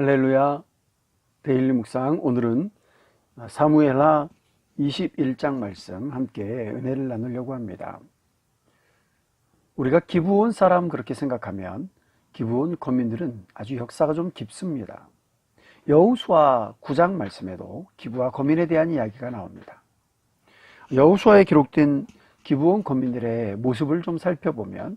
할렐루야 데일리 묵상 오늘은 사무엘하 21장 말씀 함께 은혜를 나누려고 합니다. 우리가 기부온 사람 그렇게 생각하면 기부온 거민들은 아주 역사가 좀 깊습니다. 여우수아 9장 말씀에도 기부와 거민에 대한 이야기가 나옵니다. 여우수아에 기록된 기부온 거민들의 모습을 좀 살펴보면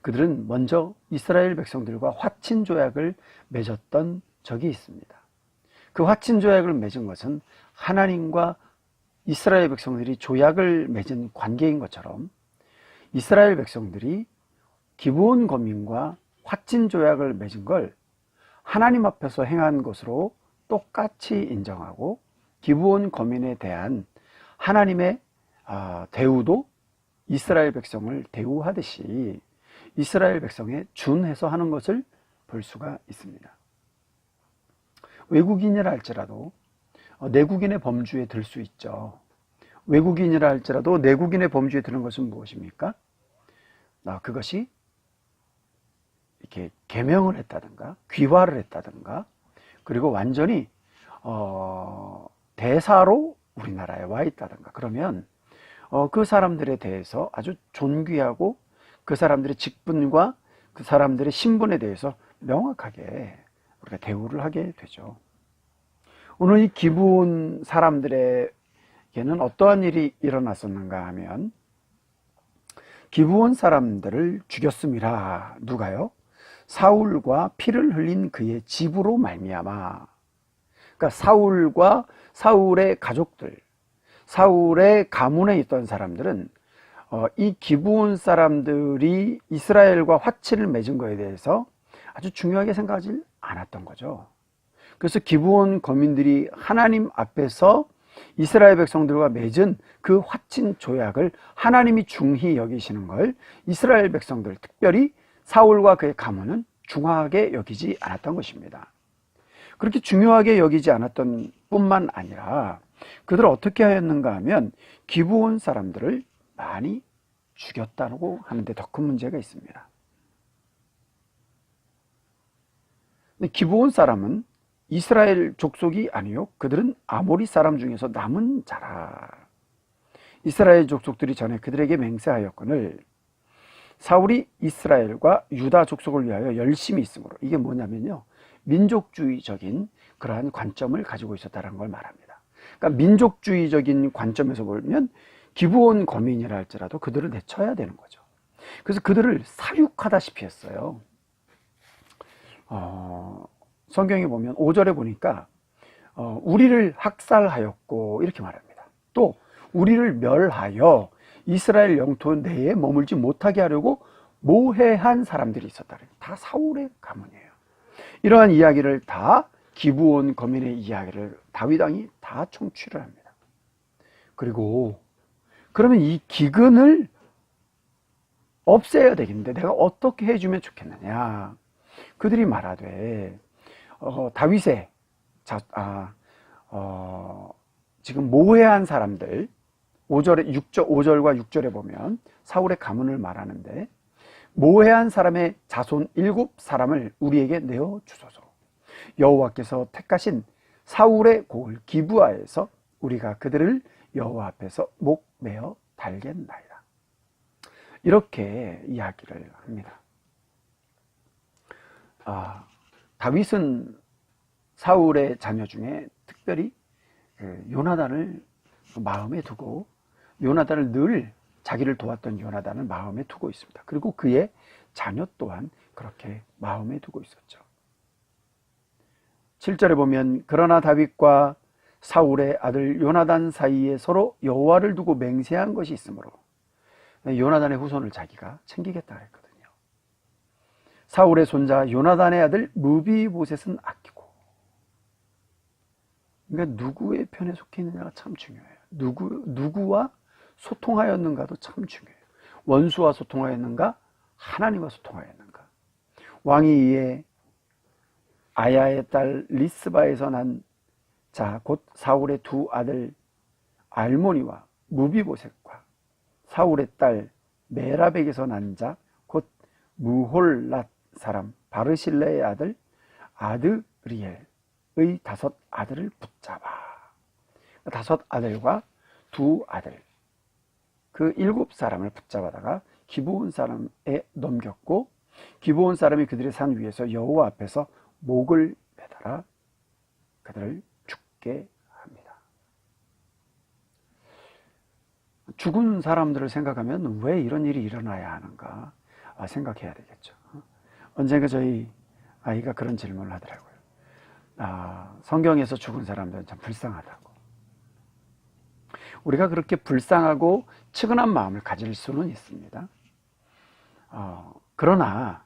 그들은 먼저 이스라엘 백성들과 화친 조약을 맺었던 적이 있습니다. 그 화친 조약을 맺은 것은 하나님과 이스라엘 백성들이 조약을 맺은 관계인 것처럼 이스라엘 백성들이 기브온 거민과 화친 조약을 맺은 걸 하나님 앞에서 행한 것으로 똑같이 인정하고 기브온 거민에 대한 하나님의 아, 대우도 이스라엘 백성을 대우하듯이 이스라엘 백성에 준해서 하는 것을 볼 수가 있습니다. 외국인이라 할지라도 어, 내국인의 범주에 들 수 있죠. 외국인이라 할지라도 내국인의 범주에 드는 것은 무엇입니까? 아, 그것이 이렇게 개명을 했다든가 귀화를 했다든가 그리고 완전히 어, 대사로 우리나라에 와 있다든가 그러면 어, 그 사람들에 대해서 아주 존귀하고 그 사람들의 직분과 그 사람들의 신분에 대해서 명확하게 우리가 대우를 하게 되죠. 오늘 이 기분 사람들에게는 어떠한 일이 일어났었는가 하면 기부온 사람들을 죽였음이라 누가요? 사울과 피를 흘린 그의 집으로 말미암아. 그러니까 사울과 사울의 가족들, 사울의 가문에 있던 사람들은 어, 이 기부온 사람들이 이스라엘과 화치를 맺은 것에 대해서 아주 중요하게 생각하지 않았던 거죠. 그래서 기부온 거민들이 하나님 앞에서 이스라엘 백성들과 맺은 그 화친 조약을 하나님이 중히 여기시는 걸 이스라엘 백성들, 특별히 사울과 그의 가문은 중하게 여기지 않았던 것입니다. 그렇게 중요하게 여기지 않았던 뿐만 아니라 그들을 어떻게 하였는가 하면 기부온 사람들을 많이 죽였다고 하는데 더 큰 문제가 있습니다. 기부온 사람은 이스라엘 족속이 아니요. 그들은 아모리 사람 중에서 남은 자라. 이스라엘 족속들이 전에 그들에게 맹세하였거늘 사울이 이스라엘과 유다 족속을 위하여 열심히 있으므로 이게 뭐냐면요. 민족주의적인 그러한 관점을 가지고 있었다는 걸 말합니다. 그러니까 민족주의적인 관점에서 보면 기부온 거민이라 할지라도 그들을 내쳐야 되는 거죠. 그래서 그들을 사육하다시피 했어요. 어, 성경에 보면 5절에 보니까 어, 우리를 학살하였고 이렇게 말합니다. 또 우리를 멸하여 이스라엘 영토 내에 머물지 못하게 하려고 모해한 사람들이 있었다. 다 사울의 가문이에요. 이러한 이야기를 다 기부온 거민의 이야기를 다윗 왕이 다 청취를 합니다. 그리고 그러면 이 기근을 없애야 되겠는데 내가 어떻게 해주면 좋겠느냐? 그들이 말하되 어, 다윗의 자, 아, 어, 지금 모해한 사람들 5절에 6절 5절과 6절에 보면 사울의 가문을 말하는데 모해한 사람의 자손 일곱 사람을 우리에게 내어 주소서. 여호와께서 택하신 사울의 고을 기부하에서 우리가 그들을 여호와 앞에서 목매어 달겠나이다. 이렇게 이야기를 합니다. 아, 다윗은 사울의 자녀 중에 특별히 그 요나단을 마음에 두고 요나단을 늘 자기를 도왔던 요나단을 마음에 두고 있습니다. 그리고 그의 자녀 또한 그렇게 마음에 두고 있었죠. 7절에 보면 그러나 다윗과 사울의 아들 요나단 사이에 서로 여호와를 두고 맹세한 것이 있으므로 요나단의 후손을 자기가 챙기겠다 했거든요. 사울의 손자 요나단의 아들 무비보셋은 아끼고 그러니까 누구의 편에 속해 있느냐가 참 중요해요. 누구 누구와 소통하였는가도 참 중요해요. 원수와 소통하였는가 하나님과 소통하였는가 왕이 이에 아야의 딸 리스바에서 난 자, 곧 사울의 두 아들 알모니와 무비보셋과 사울의 딸 메라백에서 난 자, 곧 무홀랏 사람 바르실레의 아들 아드 가브리엘의 다섯 아들을 붙잡아. 다섯 아들과 두 아들, 그 일곱 사람을 붙잡아다가 기브온 사람에 넘겼고 기브온 사람이 그들의 산 위에서 여호와 앞에서 목을 매달아 그들을 죽게 합니다. 죽은 사람들을 생각하면 왜 이런 일이 일어나야 하는가 아, 생각해야 되겠죠. 언젠가 저희 아이가 그런 질문을 하더라고요. 아, 성경에서 죽은 사람들은 참 불쌍하다고. 우리가 그렇게 불쌍하고 측은한 마음을 가질 수는 있습니다. 어, 그러나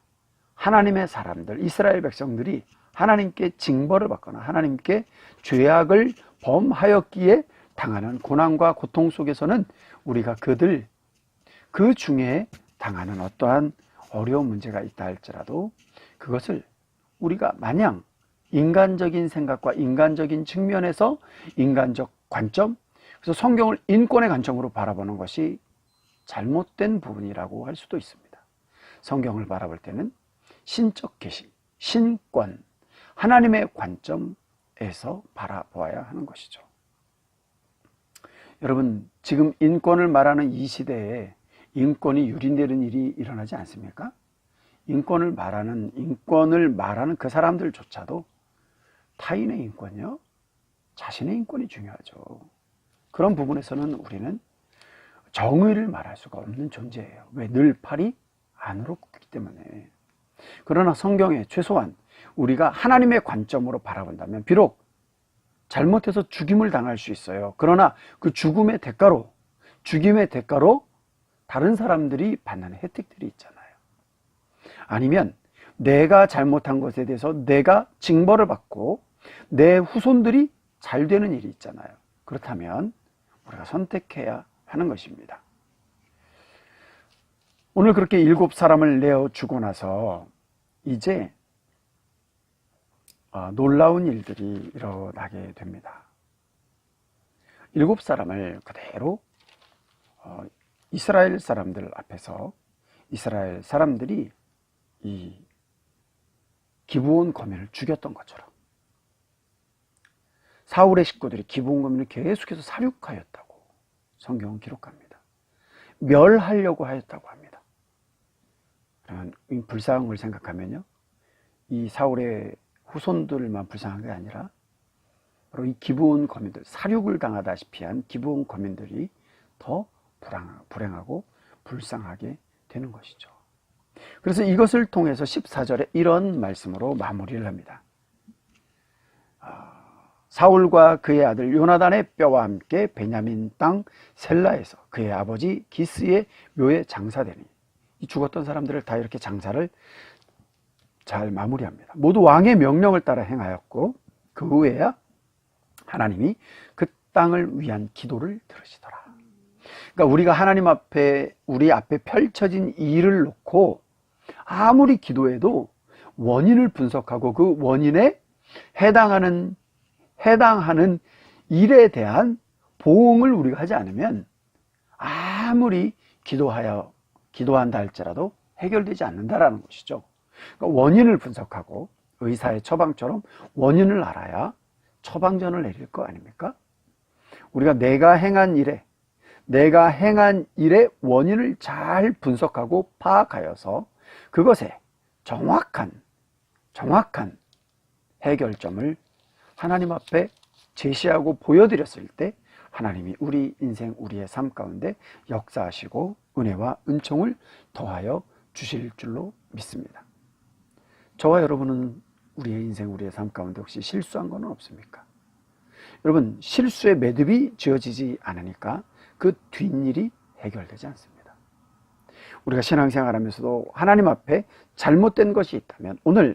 하나님의 사람들, 이스라엘 백성들이 하나님께 징벌을 받거나 하나님께 죄악을 범하였기에 당하는 고난과 고통 속에서는 우리가 그들 그 중에 당하는 어떠한 어려운 문제가 있다 할지라도 그것을 우리가 마냥 인간적인 생각과 인간적인 측면에서 인간적 관점 그래서 성경을 인권의 관점으로 바라보는 것이 잘못된 부분이라고 할 수도 있습니다. 성경을 바라볼 때는 신적 계시, 신권, 하나님의 관점에서 바라보아야 하는 것이죠. 여러분, 지금 인권을 말하는 이 시대에 인권이 유린되는 일이 일어나지 않습니까? 인권을 말하는, 인권을 말하는 그 사람들조차도 타인의 인권요, 자신의 인권이 중요하죠. 그런 부분에서는 우리는 정의를 말할 수가 없는 존재예요. 왜? 늘 팔이 안으로 굽기 때문에. 그러나 성경에 최소한 우리가 하나님의 관점으로 바라본다면 비록 잘못해서 죽임을 당할 수 있어요. 그러나 그 죽음의 대가로, 죽임의 대가로 다른 사람들이 받는 혜택들이 있잖아요. 아니면 내가 잘못한 것에 대해서 내가 징벌을 받고 내 후손들이 잘 되는 일이 있잖아요. 그렇다면 우리가 선택해야 하는 것입니다. 오늘 그렇게 일곱 사람을 내어 주고 나서 이제 어, 놀라운 일들이 일어나게 됩니다. 일곱 사람을 그대로 어, 이스라엘 사람들 앞에서 이스라엘 사람들이 이 기브온 거민을 죽였던 것처럼 사울의 식구들이 기브온 거민을 계속해서 사륙하였다고 성경은 기록합니다. 멸하려고 하였다고 합니다. 불쌍한 걸 생각하면요. 이 사울의 후손들만 불쌍한 게 아니라 바로 이 기브온 거민들, 사륙을 당하다시피 한 기브온 거민들이 더 불행 하고 불쌍하게 되는 것이죠. 그래서 이것을 통해서 14절에 이런 말씀으로 마무리를 합니다. 아, 사울과 그의 아들 요나단의 뼈와 함께 베냐민 땅 셀라에서 그의 아버지 기스의 묘에 장사되니 이 죽었던 사람들을 다 이렇게 장사를 잘 마무리합니다. 모두 왕의 명령을 따라 행하였고 그 후에야 하나님이 그 땅을 위한 기도를 들으시더라. 그러니까 우리가 하나님 앞에 우리 앞에 펼쳐진 일을 놓고 아무리 기도해도 원인을 분석하고 그 원인에 해당하는 해당하는 일에 대한 보응을 우리가 하지 않으면 아무리 기도하여 기도한다 할지라도 해결되지 않는다라는 것이죠. 그러니까 원인을 분석하고 의사의 처방처럼 원인을 알아야 처방전을 내릴 거 아닙니까? 우리가 내가 행한 일에 내가 행한 일의 원인을 잘 분석하고 파악하여서 그것에 정확한 정확한 해결점을 하나님 앞에 제시하고 보여드렸을 때 하나님이 우리 인생 우리의 삶 가운데 역사하시고 은혜와 은총을 더하여 주실 줄로 믿습니다. 저와 여러분은 우리의 인생, 우리의 삶 가운데 혹시 실수한 것은 없습니까? 여러분, 실수의 매듭이 지어지지 않으니까 그 뒷일이 해결되지 않습니다. 우리가 신앙생활 하면서도 하나님 앞에 잘못된 것이 있다면 오늘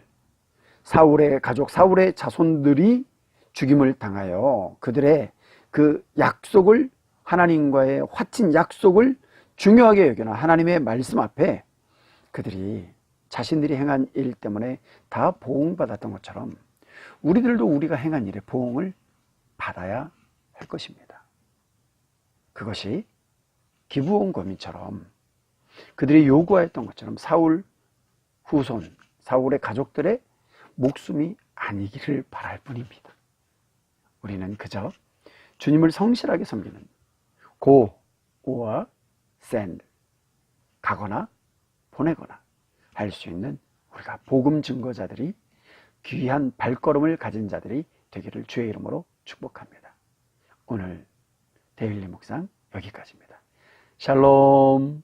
사울의 가족, 사울의 자손들이 죽임을 당하여 그들의 그 약속을 하나님과의 화친 약속을 중요하게 여기나 하나님의 말씀 앞에 그들이 자신들이 행한 일 때문에 다 보응받았던 것처럼 우리들도 우리가 행한 일에 보응을 받아야 할 것입니다. 그것이 기부온 거민처럼 그들이 요구하였던 것처럼 사울 후손, 사울의 가족들의 목숨이 아니기를 바랄 뿐입니다. 우리는 그저 주님을 성실하게 섬기는 go or send 가거나 보내거나 할 수 있는 우리가 복음 증거자들이 귀한 발걸음을 가진 자들이 되기를 주의 이름으로 축복합니다. 오늘 데일리 묵상 여기까지입니다. 샬롬